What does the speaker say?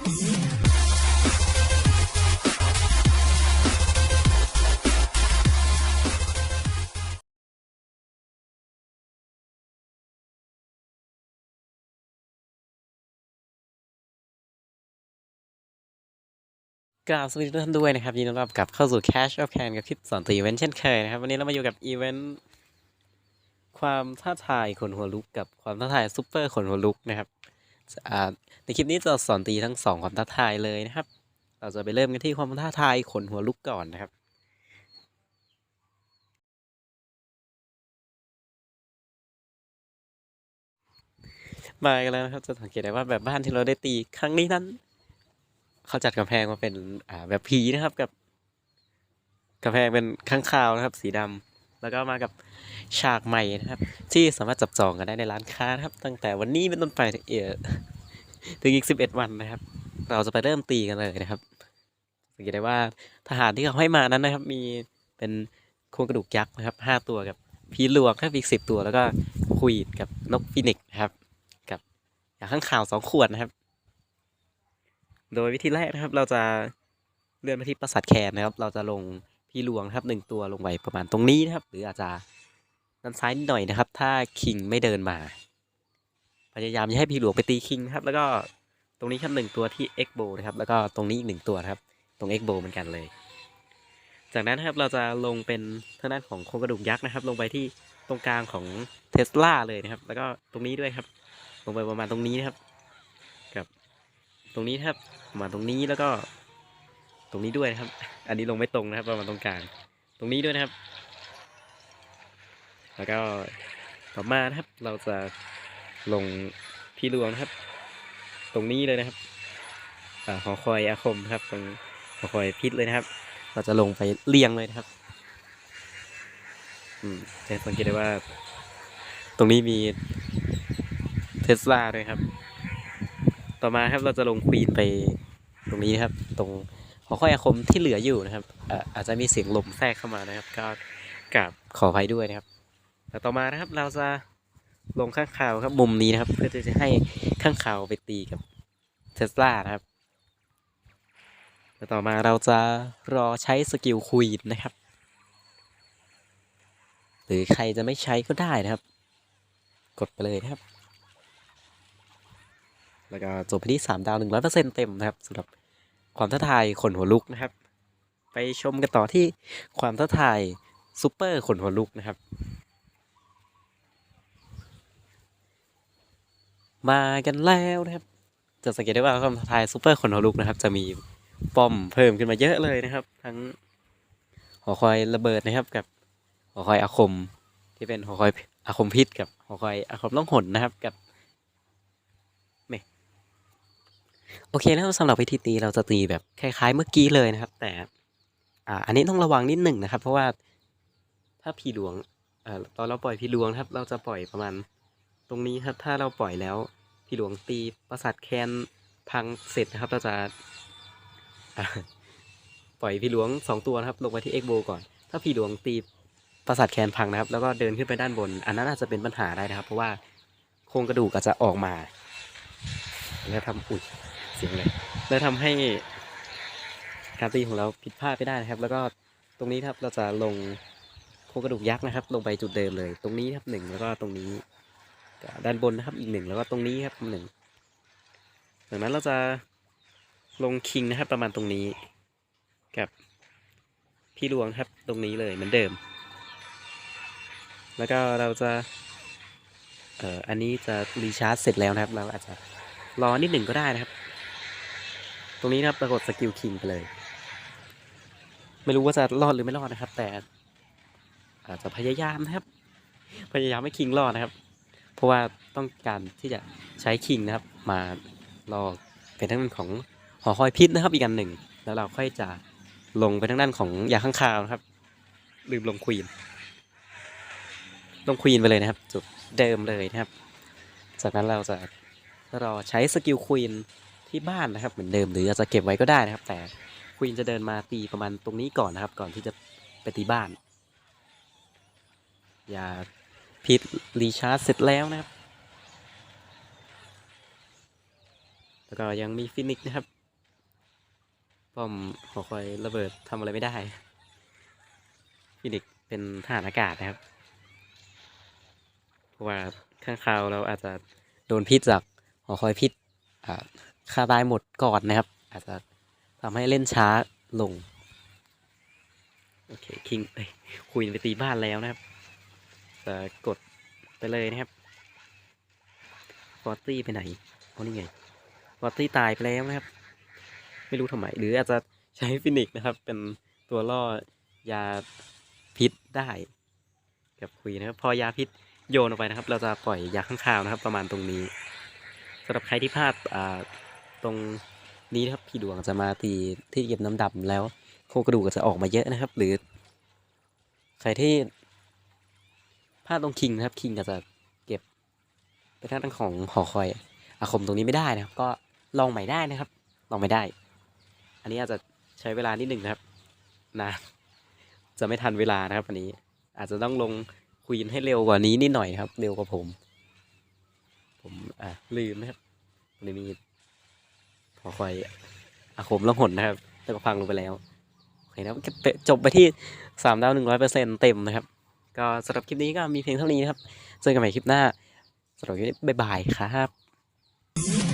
กราบสวัสดีทุกท่านด้วยนะครับยินดีต้อนรับกลับเข้าสู่ Cash of Can กับคลิปสอนตีอีเวนต์เช่นเคยนะครับ วันนี้เรามาอยู่กับอีเวนต์ความท้าทายขนหัวลุกกับความท้าทายซุปเปอร์ขนหัวลุกนะครับ ในคลิปนี้จะสอนตีทั้งสองความท้าทายเลยนะครับ เราจะไปเริ่มกันที่ความท้าทายขนหัวลุกก่อนนะครับมากันแล้วนะครับจะสังเกตได้ว่าแบบบ้านที่เราได้ตีครั้งนี้นั้น เขาจัดกำแพงมาเป็นอ่าแบบผีนะครับกับกำแพงเป็นข้างคาวนะครับ สีดำ แล้วก็มากับฉากใหม่นะครับ ที่สามารถจับจองกันได้ในร้านค้านะครับ ตั้งแต่วันนี้เป็นต้นไปเออถึงอีกสิบเอ็ดวันนะครับ เราจะไปเริ่มตีกันเลยนะครับสังเกตได้ว่าทหารที่เขาให้มานั้นนะครับ มีเป็นโครงกระดูกยักษ์นะครับห้าตัวกับพีหลวงครับอีกสิบตัวแล้วก็ควีนกับนกฟินิกนะครับกับอย่างข้างข่าวสองขวดนะครับ โดยวิธีแรกนะครับ เราจะเลื่อนไปที่ปราสาทแคนนะครับ เราจะลง พี่หลวงครับหนึ่งตัวลงไปประมาณตรงนี้นะครับ หรืออาจจะด้านซ้ายนิดหน่อยนะครับ ถ้าคิงไม่เดินมา พยายามอย่าให้พี่หลวงไปตีคิงครับ แล้วก็ตรงนี้ครับหนึ่งตัวที่เอ็กโบนะครับ แล้วก็ตรงนี้อีกหนึ่งตัวครับ ตรงเอ็กโบเหมือนกันเลย จากนั้นครับเราจะลงเป็นทางด้านของโครงกระดูกยักษ์นะครับ ลงไปที่ตรงกลางของเทสลาเลยนะครับ แล้วก็ตรงนี้ด้วยครับ ลงไปประมาณตรงนี้นะครับ กับ ตรงนี้ครับประมาณตรงนี้แล้วก็ ตรงนี้ด้วยนะครับ อันนี้ลงไม่ตรงนะครับประมาณตรงกลาง ตรงนี้ด้วยนะครับ แล้วก็ต่อมานะครับ เราจะลงพี่หลวงนะครับ ตรงนี้เลยนะครับหอคอยอาคมครับ ตรงหอคอยพิษเลยนะครับ เราจะลงไปเรียงเลยนะครับ อืมจะสังเกตได้ว่า ตรงนี้มีเทสลาด้วยครับ ต่อมาครับเราจะลงควีนไปตรงนี้นะครับ ตรง หัวข้ออาคมที่เหลืออยู่นะครับอาจจะมีเสียงลมแทรกเข้ามานะครับ ก็กราบขออภัยด้วยนะครับแต่ต่อมานะครับเราจะลงข้างข่าวครับมุมนี้นะครับ เพื่อที่จะให้ข้างข่าวไปตีกับเทสลานะครับแล้วต่อมาเราจะรอใช้สกิลควีนนะครับ หรือใครจะไม่ใช้ก็ได้นะครับ กดไปเลยนะครับ แล้วก็จบไปที่สามดาวหนึ่งร้อยเปอร์เซ็นเต็มนะครับสำหรับ ความท้าทายขนหัวลุกนะครับ ไปชมกันต่อที่ความท้าทายซูเปอร์ขนหัวลุกนะครับ มากันแล้วนะครับ จะสังเกตได้ว่าความท้าทายซูเปอร์ขนหัวลุกนะครับ จะมีป้อมเพิ่มขึ้นมาเยอะเลยนะครับ ทั้งหอคอยระเบิดนะครับกับหอคอยอาคมที่เป็นหอคอยอาคมพิษกับหอคอยอาคมล่องหนนะครับกับ โอเคนะครับสำหรับวิธีตีเราจะตีแบบคล้ายๆ เมื่อกี้เลยนะครับ แต่อ่าอันนี้ต้องระวังนิดหนึ่งนะครับ เพราะว่าถ้าผีหลวงเอ่อตอนเราปล่อยผีหลวงครับ เราจะปล่อยประมาณตรงนี้ครับ ถ้าเราปล่อยแล้วผีหลวงตีประสาทแคนพังเสร็จนะครับ เราจะาปล่อยผีหลวงสองตัวนะครับ ลงไปที่เอ็กโบก่อน ถ้าผีหลวงตีประสาทแคนพังนะครับ แล้วก็เดินขึ้นไปด้านบน อันนั้นอาจจะเป็นปัญหาได้นะครับ เพราะว่าโครงกระดูกอาจจะออกมาแล้วทำอุย สียงเลยแล้วทำให้การตีของเราผิดพลาดไปได้นะครับ แล้วก็ตรงนี้ครับเราจะลงโครงกระดูกยักษ์นะครับ ลงไปจุดเดิมเลย ตรงนี้ครับหนึ่งแล้วก็ตรงนี้ด้านบนนะครับอีกหนึ่งแล้วก็ตรงนี้ครับหนึ่งจากนั้นเราจะลงคิงนะครับ ประมาณตรงนี้กับพี่หลวงครับตรงนี้เลยเหมือนเดิม แล้วก็เราจะเอ่ออันนี้จะรีชาร์จเสร็จแล้วนะครับ เราอาจจะรอนิดหนึ่งก็ได้นะครับ ตรงนี้นะครับปรากฏสกิลคิงไปเลย ไม่รู้ว่าจะรอดหรือไม่รอดนะครับ แต่ อาจจะพยายามนะครับ พยายามให้คิงรอดนะครับ เพราะว่าต้องการที่จะใช้คิงนะครับ มารอเป็นทางด้านของหอคอยพิษนะครับ อีกอันหนึ่ง แล้วเราค่อยจะลงไปทางด้านของยาข้างคาวนะครับ ลืมลงควีน ลงควีนไปเลยนะครับ จุดเดิมเลยนะครับ จากนั้นเราจะรอใช้สกิลควีน ที่บ้านนะครับเหมือนเดิมหรืออาจจะเก็บไว้ก็ได้นะครับ แต่ควีนจะเดินมาตีประมาณตรงนี้ก่อนนะครับ ก่อนที่จะไปตีบ้าน อย่าพิษรีชาร์จเสร็จแล้วนะครับ แล้วก็ยังมีฟินิกนะครับป้อมหอคอยระเบิดทำอะไรไม่ได้ฟินิกเป็นทหารอากาศนะครับ เพราะว่าข้างคาวเราอาจจะโดนพิษจากหอคอยพิษอ่า ฆ่าตายหมดก่อนนะครับ อาจจะทำให้เล่นช้าลง โอเคคิงเอ้ยคุยไปตีบ้านแล้วนะครับจะกดไปเลยนะครับฟอร์ตี้ไปไหนโอ้นี่ไงฟอร์ตี้ตายไปแล้วนะครับ ไม่รู้ทำไม หรืออาจจะใช้ฟินิกนะครับ เป็นตัวล่อยาพิษได้กับคุยนะครับ พอยาพิษโยนออกไปนะครับ เราจะปล่อยยาข้างคาวนะครับ ประมาณตรงนี้สำหรับใครที่พลาดอ่า ตรงนี้นะครับพี่ดวงจะมาตีที่เก็บน้ำดำแล้วโครงกระดูกก็จะออกมาเยอะนะครับ หรือ ใครที่พลาดตรงคิงนะครับคิงก็จะเก็บไปทางด้านของหอคอยอาคมตรงนี้ไม่ได้นะครับ ก็ลองใหม่ได้นะครับ ลองไม่ได้ อันนี้อาจจะใช้เวลานิดหนึ่งนะครับนานจะไม่ทันเวลานะครับอันนี้ อาจจะต้องลงควีนให้เร็วกว่านี้นิดหน่อยครับ เร็วกว่าผม ผมอะลืมนะครับวันมี ขอคอยอาคมล่องหนนะครับแล้วก็พังลงไปแล้วโอเคนะจบไปที่สามดาวหนึ่งร้อยเปอร์เซ็นเต็มนะครับ ก็สำหรับคลิปนี้ก็มีเพียงเท่านี้นะครับเจอกันใหม่คลิปหน้าสำหรับคลิปนี้บ๊ายบายครับ